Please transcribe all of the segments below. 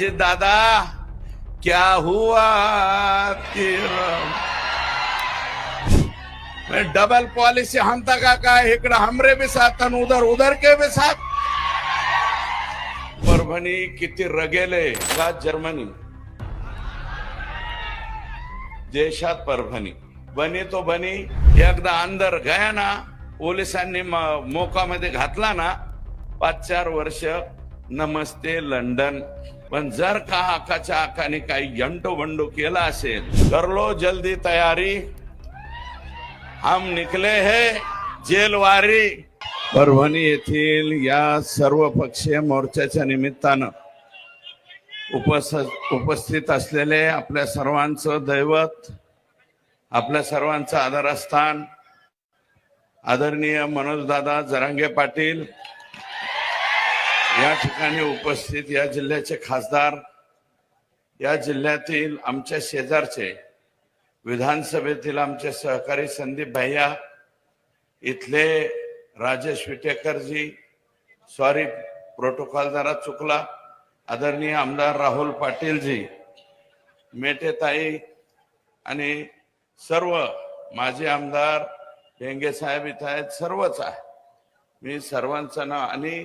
जी दादा क्या हुआ तेरा? मैं डबल पॉलिसी हमता का काय इकडे हमरे भी साथ आणि उधर उधर के भी साथ। परभणी किती रगेले का जर्मनी? देशात परभणी। बनी तो बनी एकदा अंदर गया ना पोलिसांनी मोकामध्ये घातला ना पाच चार वर्ष नमस्ते लंडन। पण जर का आकाच्या आकाने काही यंडू बंडो केला असेल कर लो जल्दी तयारी. हम निकले है जेलवारी. परभणी येथील या सर्व पक्षीय मोर्चाच्या निमित्तानं उपस उपस्थित असलेले आपल्या सर्वांचं दैवत आपल्या सर्वांचं आदरस्थान आदरणीय मनोजदादा जरांगे पाटील या ठिकाणी उपस्थित या जिल्ह्याचे खासदार या जिल्ह्यातील आमच्या शेजारचे विधानसभेतील आमचे सहकारी संदीप भैया इथले राजेश विटेकरजी सॉरी प्रोटोकॉल जरा चुकला. आदरणीय आमदार राहुल पाटीलजी मेटेताई आणि सर्व माजी आमदार भेंगे साहेब इथं आहेत सर्वच आहे. मी सर्वांचं नाव आणि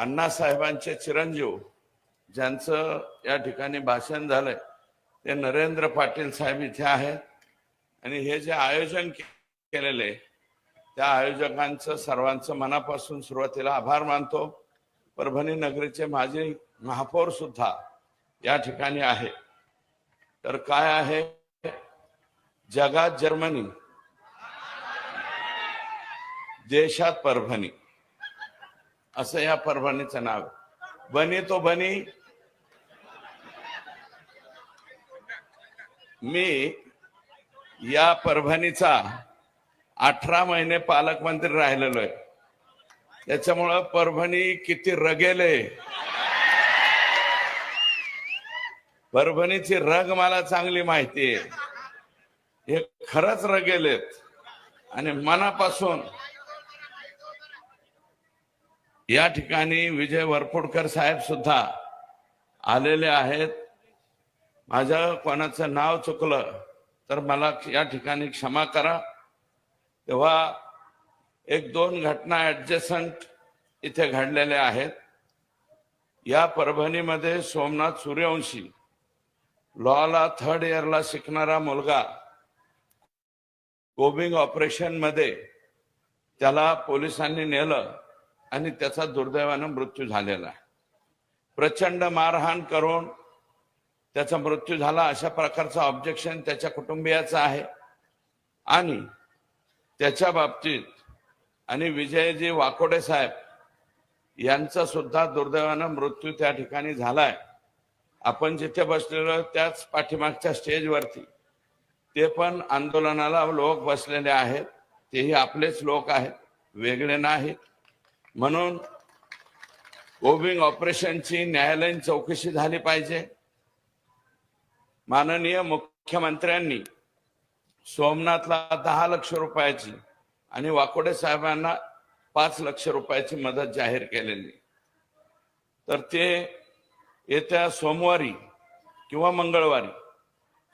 अण्णासाहेबांचे चिरंजीव ज्यांचं या ठिकाणी भाषण झालंय ते नरेंद्र पाटील साहेब इथे आहेत. आणि हे जे आयोजन केलेले त्या आयोजकांचं सर्वांचं मनापासून सुरुवातीला आभार मानतो. परभणी नगरीचे माजी महापौर सुद्धा या ठिकाणी आहे तर काय आहे? जगात जर्मनी देशात परभणी. असं या परभणीचं नाव बनी तो बनी. मी या परभणीचा अठरा महिने पालकमंत्री राहिलेलो आहे. त्याच्यामुळं परभणी किती रगेले परभणीची रग मला चांगली माहिती आहे. हे खरंच रगेलेत आणि मनापासून या ठिकाणी विजय वरपुडकर साहेब सुद्धा आलेले आहेत. माझं कोणाचं नाव चुकलं तर मला या ठिकाणी क्षमा करा. तेव्हा एक दोन घटना ऍडजस्टंट इथे घडलेल्या आहेत. या परभणीमध्ये सोमनाथ सूर्यवंशी लॉला थर्ड इयरला शिकणारा मुलगा कोबिंग ऑपरेशनमध्ये त्याला पोलिसांनी नेलं. आणि त्याचा दुर्दैवानं मृत्यू झालेला आहे. प्रचंड मारहाण करून त्याचा मृत्यू झाला अशा प्रकारचं ऑब्जेक्शन त्याच्या कुटुंबियाचं आहे. आणि त्याच्या बाबतीत आणि विजयजी वाकोडे साहेब यांचा सुद्धा दुर्दैवानं मृत्यू त्या ठिकाणी झालाय. आपण जिथे बसलेलो त्याच पाठीमागच्या स्टेजवरती ते पण आंदोलनाला लोक बसलेले आहेत. तेही आपलेच लोक आहेत. वेगळे नाहीत. म्हणून कोबिंग ऑपरेशनची न्यायालयीन चौकशी झाली पाहिजे. माननीय मुख्यमंत्र्यांनी सोमनाथला दहा लक्ष रुपयाची आणि वाकोडे साहेबांना पाच लक्ष रुपयाची मदत जाहीर केलेली. तर ते येत्या सोमवारी किंवा मंगळवारी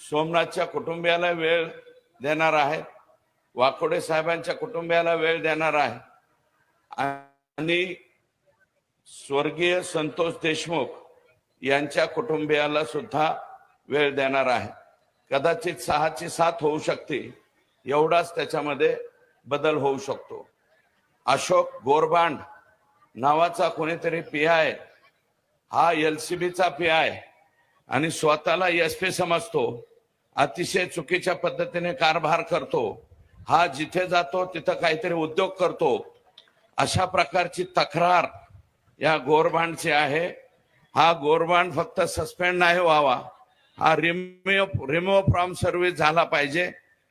सोमनाथच्या कुटुंबियाला वेळ देणार आहे वाकोडे साहेबांच्या कुटुंबियाला वेळ देणार आहे आणि स्वर्गीय संतोष देशमुख यांच्या कुटुंबियाला सुद्धा वेळ देणार आहे. कदाचित सहाची सात होऊ शकते एवढाच त्याच्यामध्ये बदल होऊ शकतो. अशोक गोरबांड नावाचा कोणीतरी पी आय हा एल सी बीचा पी आय आणि स्वतःला एस पी समजतो अतिशय चुकीच्या पद्धतीने कारभार करतो. हा जिथे जातो तिथं काहीतरी उद्योग करतो. अशा प्रकारची तक्रार या गोरबांडची आहे. हा गोरबांड फक्त सस्पेंड नाही व्हावा. हा रिमो रिमो फ्रॉम सर्व्हिस झाला पाहिजे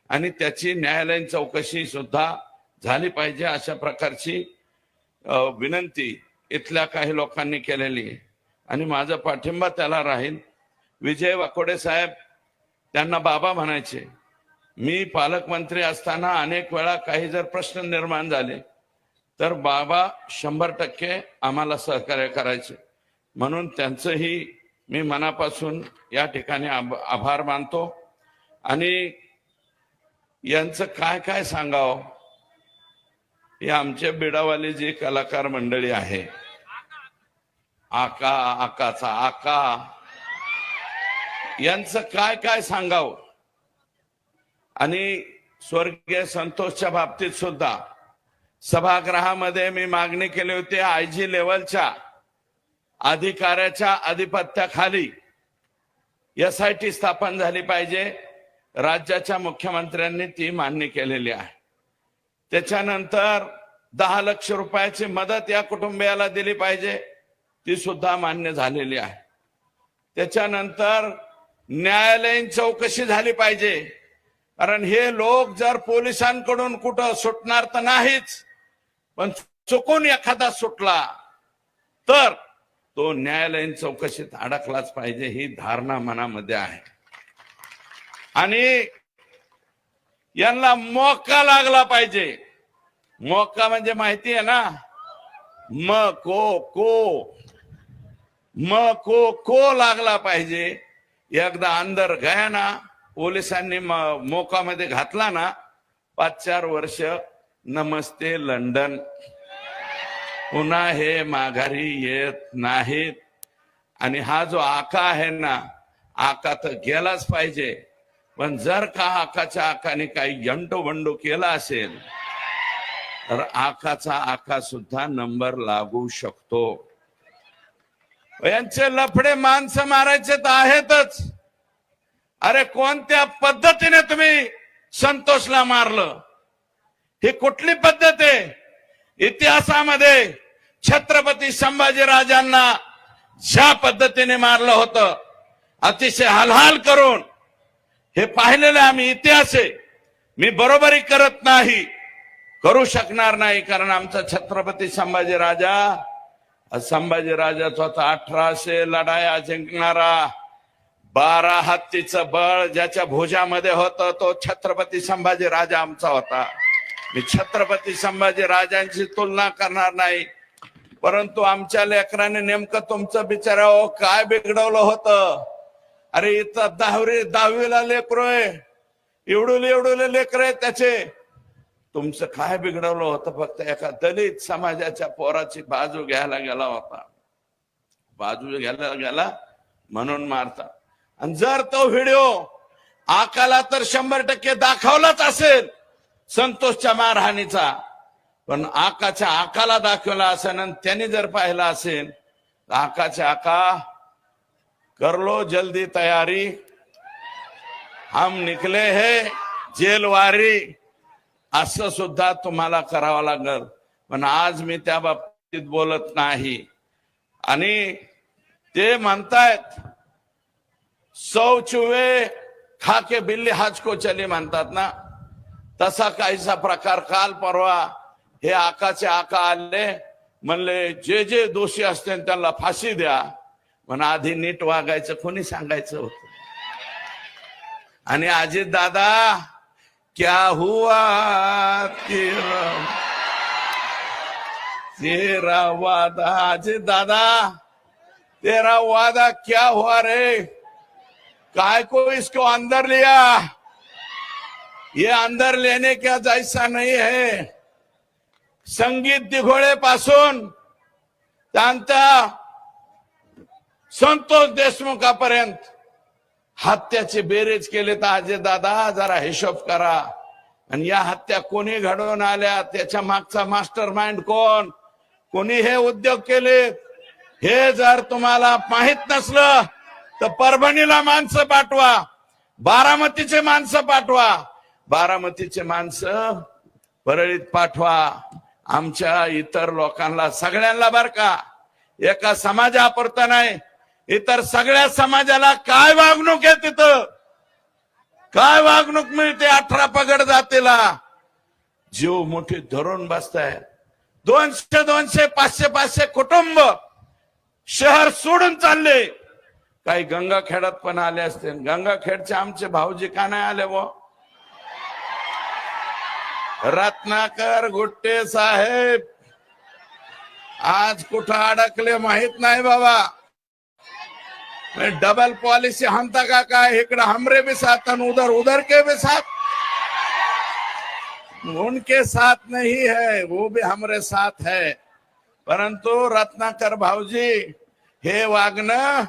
आणि त्याची न्यायालयीन चौकशी सुद्धा झाली पाहिजे अशा प्रकारची विनंती इथल्या काही लोकांनी केलेली आहे. आणि माझा पाठिंबा त्याला राहील. विजय वाकोडे साहेब त्यांना बाबा म्हणायचे मी पालकमंत्री असताना अनेक वेळा काही जर प्रश्न निर्माण झाले तर बाबा शंभर टक्के आम्हाला सहकार्य करायचे. म्हणून त्यांचंही मी मनापासून या ठिकाणी आभ- आभार मानतो. आणि यांचं काय काय सांगावं? हे आमचे बिडावाली जी कलाकार मंडळी आहे. आका आकाचा आका. यांचं काय काय सांगावं? आणि स्वर्गीय संतोषच्या बाबतीत सुद्धा सभागृहामध्ये मी मागणी केली होती आय जी लेवलच्या अधिकाऱ्याच्या अधिपत्याखाली एस आय टी स्थापन झाली पाहिजे. राज्याच्या मुख्यमंत्र्यांनी ती मान्य केलेली आहे. त्याच्यानंतर दहा लक्ष रुपयाची मदत या कुटुंबियाला दिली पाहिजे ती सुद्धा मान्य झालेली आहे. त्याच्यानंतर न्यायालयीन चौकशी झाली पाहिजे. कारण हे लोक जर पोलिसांकडून कुठं सुटणार तर नाहीच. पण चुकून एखादा सुटला तर तो न्यायालयीन चौकशीत अडकलाच पाहिजे ही धारणा मनामध्ये आहे. आणि यांना मोका लागला पाहिजे. मोका म्हणजे माहिती आहे ना? म को को. म को को लागला पाहिजे. एकदा अंदर गया ना पोलिसांनी म- मोकामध्ये घातला ना पाच चार वर्ष नमस्ते लंडन. पुन्हा हे माघारी येत नाहीत. आणि हा जो आका आहे ना आका तर गेलाच पाहिजे. पण जर का आकाच्या आकाने काही यंडो बंडो केला असेल तर आकाचा आका सुद्धा नंबर लागू शकतो. यांचे लफडे माणसं मारायचे तर आहेतच. अरे कोणत्या पद्धतीने तुम्ही संतोषला मारलं? ही कुठली पद्धत आहे? इतिहासामध्ये छत्रपती संभाजीराजांना ज्या पद्धतीने मारलं होतं अतिशय हलहाल करून हे पाहिलेलं आम्ही इतिहास आहे. मी बरोबरी करत नाही करू शकणार नाही कारण आमचा छत्रपती संभाजी राजा संभाजी राजाचा अठराशे लढाया जिंकणारा बारा हत्तीचं बळ ज्याच्या भुजामध्ये होतं तो छत्रपती संभाजी राजा आमचा होता. मी छत्रपती संभाजी राजांची तुलना करणार नाही. परंतु आमच्या लेकराने नेमकं तुमचं बिचाराव काय बिघडवलं होतं? अरे इथं दहावी दहावीला लेकरो आहे. एवढुले एवढुले लेकर आहे त्याचे. तुमचं काय बिघडवलं होतं फक्त एका दलित समाजाच्या पोराची बाजू घ्यायला गेला होता. बाजू घ्यायला गेला म्हणून मारता आणि जर तो व्हिडिओ आकाला तर शंभर टक्के दाखवलाच असेल. संतोषच्या मारहाणीचा. पण आकाच्या आकाला दाखवला असेल आणि त्याने जर पाहिला असेल तर आकाच्या आका करलो जल्दी तयारी. हम निकले हे जेलवारी असं सुद्धा तुम्हाला करावं लागल. पण आज मी त्या बाबतीत बोलत नाही. आणि ते म्हणतायत सौ चुवे खाके बिल्ली हाचको चली म्हणतात ना. तसा काहीसा प्रकार काल परवा हे आकाचे आका आले म्हणले जे जे दोषी असते त्यांना फाशी द्या. पण आधी नीट वागायचं कोणी सांगायचं होत? आणि अजित दादा क्या हुआ तेरा? तेरा वादा अजित दादा तेरा वादा क्या हुआ रे? काय को इसको अंदर लिया? ये अंदर लेने का जायसा नहीं है। संगीत दिघोळे पासून त्यांचा संतोष देशमुखापर्यंत हत्याचे बेरेज केले तर आजे दादा जरा हिशोब करा. आणि या हत्या कोणी घडवून आल्या त्याच्या मागचा मास्टर माइंड कोण? कोणी हे उद्योग केले? हे जर तुम्हाला माहीत नसलं तर परभणीला माणसं पाठवा बारामतीचे माणसं पाठवा. बारामतीचे माणसं परळीत पाठवा. आमच्या इतर लोकांना सगळ्यांना बर का. एका समाजापुरता नाही इतर सगळ्या समाजाला काय वागणूक आहे तिथं? काय वागणूक मिळते अठरा पगड जातीला? जीव मोठी धरून बसताय. दोनशे दोनशे पाचशे पाचशे कुटुंब शहर सोडून चालले. काही गंगाखेडात पण आले असते गंगाखेडचे आमचे भाऊजी का नाही आले व? रत्नाकर गुट्टे साहेब, आज कुठं अडकले माहित नाही बाबा. डबल पॉलिसी हमता का काय? इकडे हमरे भी साथ उधर उधर के भी साथ. उनके साथ नहीं है, वो भी हमारे साथ है. परंतु रत्नाकर भाऊजी, हे वागणं